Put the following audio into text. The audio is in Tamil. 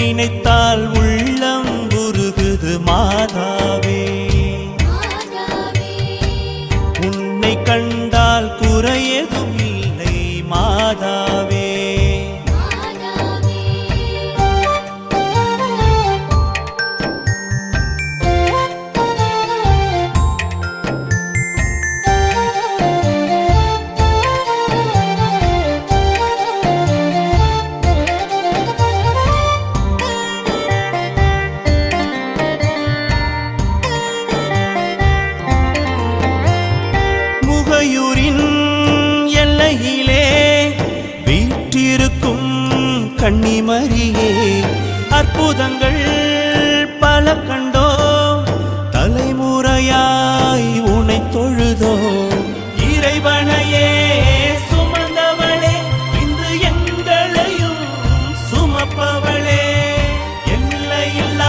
நினைத்தால் உள்ளம் உருகுது மாதாவே. வீணையிலே வீற்றிருக்கும் கன்னிமரியே அற்புதங்கள் பல கண்டோ தலைமுறையாய் உனை தொழுதோ இறைவனை